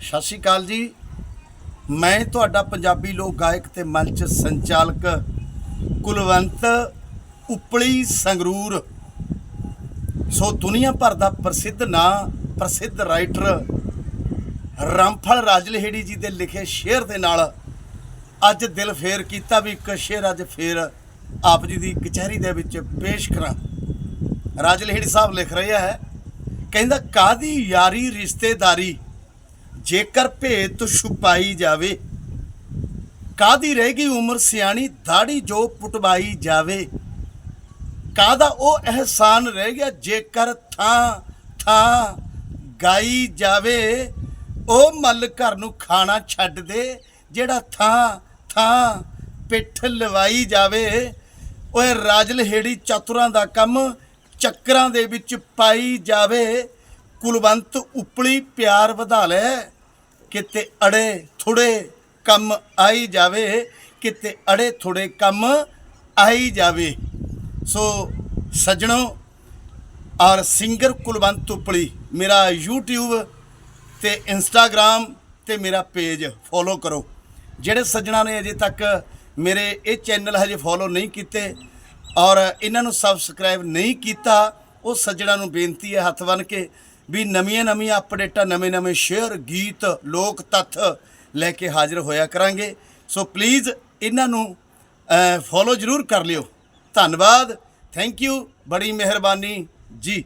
ਸਤਿ ਸ਼੍ਰੀ ਅਕਾਲ ਜੀ। ਮੈਂ ਤੁਹਾਡਾ ਪੰਜਾਬੀ ਲੋਕ ਗਾਇਕ ਤੇ ਮੰਚ ਸੰਚਾਲਕ ਕੁਲਵੰਤ ਉਪਲੀ ਸੰਗਰੂਰ। ਸੋ ਦੁਨੀਆ ਭਰ ਦਾ ਪ੍ਰਸਿੱਧ ਨਾਂ, ਪ੍ਰਸਿੱਧ ਰਾਈਟਰ ਰਾਮਫਲ ਰਾਜਲਹੇੜੀ ਜੀ ਦੇ ਲਿਖੇ ਸ਼ੇਰ ਦੇ ਨਾਲ ਅੱਜ ਦਿਲ ਫੇਰ ਕੀਤਾ ਵੀ ਇੱਕ ਸ਼ੇਰ ਅੱਜ ਫੇਰ ਆਪ ਜੀ ਦੀ ਕਚਹਿਰੀ ਦੇ ਵਿੱਚ ਪੇਸ਼ ਕਰਾਂ। ਰਾਜਲਹੇੜੀ ਸਾਹਿਬ ਲਿਖ ਰਿਹਾ ਹੈ, ਕਹਿੰਦਾ ਕਾਦੀ ਯਾਰੀ ਰਿਸ਼ਤੇਦਾਰੀ ਜੇਕਰ ਭੇਤ ਛੁਪਾਈ ਜਾਵੇ ਕਾਦੀ ਗਈ ਉਮਰ ਸਿਆਣੀ ਦਾੜੀ ਜੋ ਪੁਟਵਾਈ ਜਾਵੇ? ਕਾਦਾ ਉਹ ਅਹਿਸਾਨ ਰਹਿ ਗਿਆ ਜੇਕਰ ਥਾਂ ਥਾਂ ਗਾਈ ਜਾਵੇ? ਉਹ ਮੱਲ ਘਰ ਨੂੰ ਖਾਣਾ ਛੱਡ ਦੇ, ਜਿਹੜਾ ਥਾਂ ਥਾਂ ਪਿੱਠ ਲਵਾਈ ਜਾਵੇ। ਓਏ ਰਾਜਲਹੇੜੀ ਚਤੁਰਾਂ ਦਾ ਕੰਮ ਚੱਕਰਾਂ ਦੇ ਵਿੱਚ ਪਾਈ ਜਾਵੇ। ਕੁਲਵੰਤ ਉਪਲੀ ਪਿਆਰ ਵਧਾ ਲੈ। ਕਿਤੇ ਅੜੇ ਥੋੜੇ ਕੰਮ ਆਈ ਜਾਵੇ, ਕਿਤੇ ਅੜੇ ਥੋੜੇ ਕੰਮ ਆਈ ਜਾਵੇ। ਸੋ ਸੱਜਣੋ, ਔਰ ਸਿੰਗਰ ਕੁਲਵੰਤ ਉਪਲੀ, ਮੇਰਾ YouTube ਤੇ Instagram ਤੇ ਮੇਰਾ ਪੇਜ ਫੋਲੋ ਕਰੋ। ਜਿਹੜੇ ਸੱਜਣਾ ਨੇ ਅਜੇ ਤੱਕ ਮੇਰੇ ਇਹ ਚੈਨਲ ਹਜੇ ਫੋਲੋ ਨਹੀਂ ਕੀਤੇ, ਔਰ ਇਹਨਾਂ ਨੂੰ ਸਬਸਕ੍ਰਾਈਬ ਨਹੀਂ ਕੀਤਾ, ਉਹ ਸੱਜਣਾ ਨੂੰ ਬੇਨਤੀ ਹੈ ਹੱਥ ਬੰਨ ਕੇ ਵੀ ਨਵੀਆਂ ਨਵੀਆਂ ਅਪਡੇਟਾਂ, ਨਵੇਂ ਨਵੇਂ ਸ਼ੇਅਰ, ਗੀਤ, ਲੋਕ ਤੱਥ ਲੈ ਕੇ ਹਾਜ਼ਰ ਹੋਇਆ ਕਰਾਂਗੇ। ਸੋ ਪਲੀਜ਼ ਇਹਨਾਂ ਨੂੰ ਫੋਲੋ ਜ਼ਰੂਰ ਕਰ ਲਿਓ। ਧੰਨਵਾਦ। ਥੈਂਕ ਯੂ ਬੜੀ ਮਿਹਰਬਾਨੀ। ਜੀ।